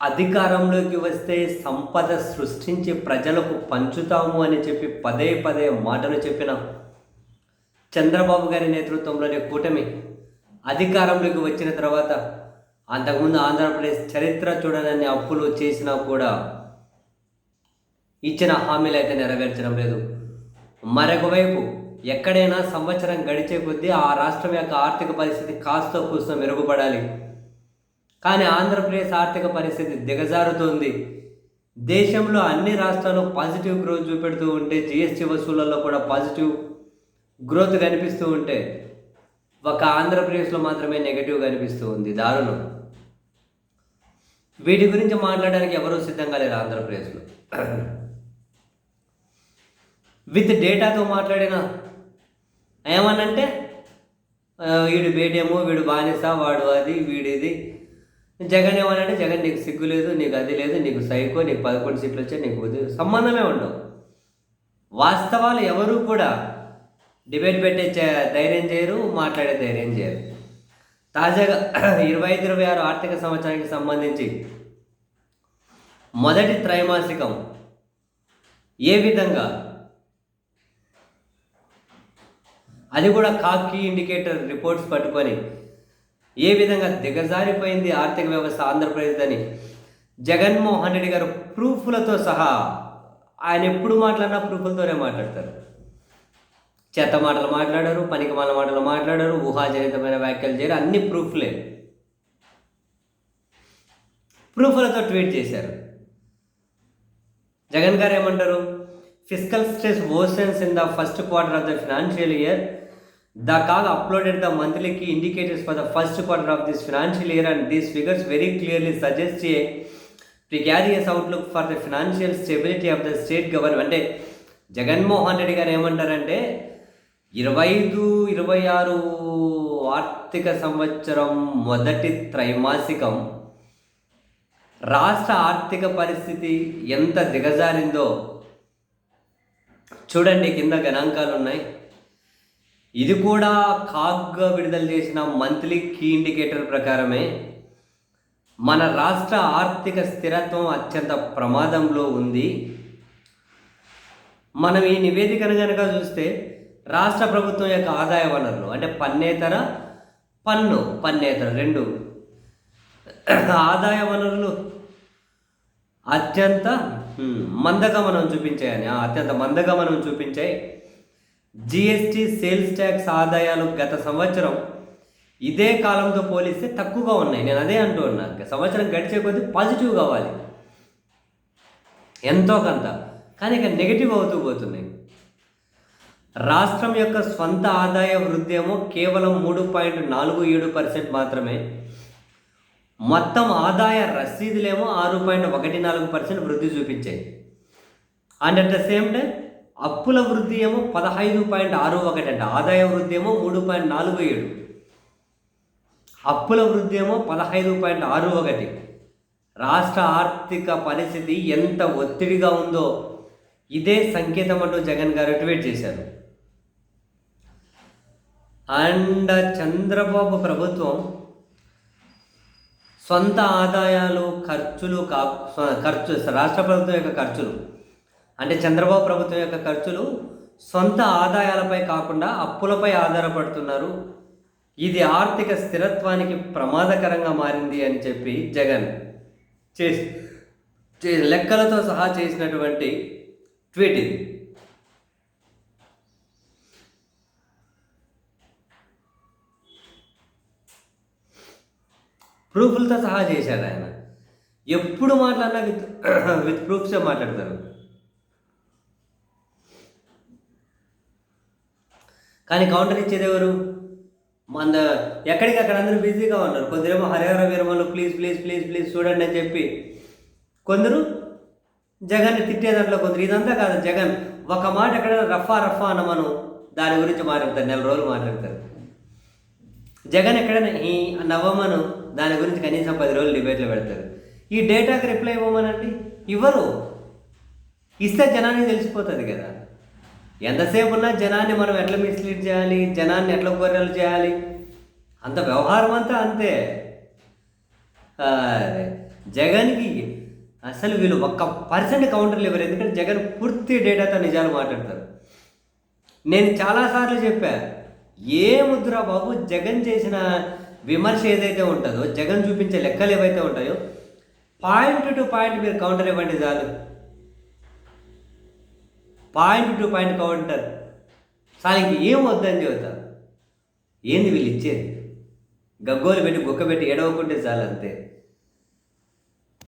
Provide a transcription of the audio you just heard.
అధికారంలోకి వస్తే సంపద సృష్టించి ప్రజలకు పంచుతాము అని చెప్పి పదే పదే మాటలు చెప్పిన చంద్రబాబు గారి నేతృత్వంలోని కూటమి అధికారంలోకి వచ్చిన తర్వాత అంతకుముందు ఆంధ్రప్రదేశ్ చరిత్ర చూడనన్ని అప్పులు చేసినా కూడా ఇచ్చిన హామీలు అయితే నెరవేర్చడం లేదు. మరొక వైపు ఎక్కడైనా సంవత్సరం గడిచే కొద్దీ ఆ రాష్ట్రం యొక్క ఆర్థిక పరిస్థితి కాస్త కూస్త మెరుగుపడాలి. కానీ ఆంధ్రప్రదేశ్ ఆర్థిక పరిస్థితి దిగజారుతోంది. దేశంలో అన్ని రాష్ట్రాలు పాజిటివ్ గ్రోత్ చూపెడుతూ ఉంటే జిఎస్టీ వసూళ్ళలో కూడా పాజిటివ్ గ్రోత్ కనిపిస్తూ ఉంటే ఒక ఆంధ్రప్రదేశ్లో మాత్రమే నెగటివ్ కనిపిస్తూ ఉంది దారుణం. వీటి గురించి మాట్లాడడానికి ఎవరూ సిద్ధంగా లేరు ఆంధ్రప్రదేశ్లో. విత్ డేటాతో మాట్లాడిన ఏమనంటే వీడు బేటేమో వీడు బానిస వాడు అది వీడిది జగన్ ఏమనంటే జగన్ నీకు సిగ్గు లేదు నీకు అది లేదు నీకు సైకో నీకు పదకొండు సీట్లు వచ్చాయి నీకు సంబంధమే ఉండవు. వాస్తవాలు ఎవరూ కూడా డిబేట్ పెట్టే ధైర్యం చేయరు మాట్లాడే ధైర్యం చేయరు. తాజాగా ఇరవై ఐదు ఇరవై ఆరు ఆర్థిక సంవత్సరానికి సంబంధించి మొదటి త్రైమాసికం ఏ విధంగా? అది కూడా కాకి ఇండికేటర్ రిపోర్ట్స్ పట్టుకొని ఏ విధంగా దిగజారిపోయింది ఆర్థిక వ్యవస్థ ఆంధ్రప్రదేశ్ అని? జగన్మోహన్ రెడ్డి గారు ప్రూఫ్లతో సహా ఆయన ఎప్పుడు మాట్లాడినా ప్రూఫ్లతోనే మాట్లాడతారు. చెత్త మాటలు మాట్లాడారు పనికిమాల మాటలు మాట్లాడారు ఊహాజనితమైన వ్యాఖ్యలు చేయరు అన్ని ప్రూఫ్లే. ప్రూఫ్లతో ట్వీట్ చేశారు. జగన్ గారు ఏమంటారు? Physical stress worsens in the first quarter of the financial year. The call uploaded the monthly key indicators for the first quarter of this financial year and these figures very clearly suggest a precarious outlook for the financial stability of the state government అంటే జగన్మోహన్ రెడ్డి గారు ఏమంటారంటే ఇరవై ఐదు ఇరవై ఆరు ఆర్థిక సంవత్సరం మొదటి త్రైమాసికం. రాష్ట్ర ఆర్థిక పరిస్థితి ఎంత దిగజారిందో చూడండి కింద గణాంకాలు ఉన్నాయి ఇది కూడా కాగ్గా విడుదల చేసిన మంత్లీ కీ ఇండికేటర్ ప్రకారమే మన రాష్ట్ర ఆర్థిక స్థిరత్వం అత్యంత ప్రమాదంలో ఉంది. మనం ఈ నివేదికను కనుక చూస్తే రాష్ట్ర ప్రభుత్వం యొక్క ఆదాయ వనరులు అంటే పన్నేతర పన్ను పన్నేతర రెండు ఆదాయ వనరులు అత్యంత మందగమనం చూపించాయని అత్యంత మందగమనం చూపించాయి. జిఎస్టి సేల్స్ ట్యాక్స్ ఆదాయాలు గత సంవత్సరం ఇదే కాలంతో పోలిస్తే తక్కువగా ఉన్నాయి. నేను అదే అంటూ ఉన్నా. సంవత్సరం గడిచే కొద్దీ పాజిటివ్ కావాలి ఎంతో కొంత. కానీ ఇక నెగిటివ్ అవుతూ పోతున్నాయి. రాష్ట్రం యొక్క స్వంత ఆదాయ వృద్ధి ఏమో కేవలం మూడు పాయింట్ నాలుగు ఏడు పర్సెంట్ మాత్రమే. మొత్తం ఆదాయ రసీదులేమో ఆరు పాయింట్ ఒకటి నాలుగు పర్సెంట్ వృద్ధి చూపించాయి. And at the same time అప్పుల వృద్ధి ఏమో పదహైదు పాయింట్ ఆరు ఒకటి అంట. ఆదాయ వృద్ధి ఏమో మూడు పాయింట్ నాలుగు ఏడు. అప్పుల వృద్ధి ఏమో పదహైదు పాయింట్ ఆరు ఒకటి. రాష్ట్ర ఆర్థిక పరిస్థితి ఎంత ఒత్తిడిగా ఉందో ఇదే సంకేతం అంటూ జగన్ గారు ట్వీట్ చేశారు. అండ్ చంద్రబాబు ప్రభుత్వం సొంత ఆదాయాలు ఖర్చులు కా ఖర్చు రాష్ట్ర ప్రభుత్వం యొక్క ఖర్చులు అంటే చంద్రబాబు ప్రభుత్వం యొక్క ఖర్చులు సొంత ఆదాయాలపై కాకుండా అప్పులపై ఆధారపడుతున్నారు. ఇది ఆర్థిక స్థిరత్వానికి ప్రమాదకరంగా మారింది అని చెప్పి జగన్ చేసి చే- లెక్కలతో సహా చేసినటువంటి ట్వీట్ ఇది. ప్రూఫ్లతో సహా చేశాడు ఆయన. ఎప్పుడు మాట్లాడినా విత్ విత్ ప్రూఫ్సే మాట్లాడతారు. కానీ కౌంటర్ ఇచ్చేది ఎవరు? మన ఎక్కడికి అక్కడ అందరూ బిజీగా ఉన్నారు. కొందరేమో Harihara Veeramallu please please please please చూడండి అని చెప్పి కొందరు జగన్ని తిట్టే దాంట్లో కొందరు. ఇదంతా కాదు జగన్. ఒక మాట ఎక్కడైనా రఫా రఫా అన్న మనం దాని గురించి మాట్లాడతారు నెల రోజులు మాట్లాడతారు. జగన్ ఎక్కడైనా ఈ నవ్వమను దాని గురించి కనీసం పది రోజులు డిబేట్లు పెడతారు. ఈ డేటాకి రిప్లై ఇవ్వమనండి? ఇవ్వరు. ఇస్తే జనానికి తెలిసిపోతుంది కదా. ఎంతసేపు ఉన్నా జనాన్ని మనం ఎట్లా మిస్లీడ్ చేయాలి? జనాన్ని ఎట్లా గొర్రెలు చేయాలి? అంత వ్యవహారం అంతా అంతే. జగన్కి అసలు వీళ్ళు ఒక్క పర్సెంట్ కౌంటర్లు ఇవ్వరు. ఎందుకంటే జగన్ పూర్తి డేటాతో నిజాలు మాట్లాడతారు. నేను చాలాసార్లు చెప్పా ఏ ముద్ర బాబు జగన్ చేసిన విమర్శ ఏదైతే ఉంటుందో జగన్ చూపించే లెక్కలు ఏవైతే ఉంటాయో పాయింట్ టు పాయింట్ మీరు కౌంటర్ ఇవ్వండి చాలు. పాయింట్ టు పాయింట్ కౌంటర్ చాలు ఇంక ఏం వద్దని చెబుతారు ఏంది వీళ్ళు ఇచ్చేది? గగ్గోలు పెట్టి గుక్క పెట్టి ఎడవకుంటే చాలు అంతే.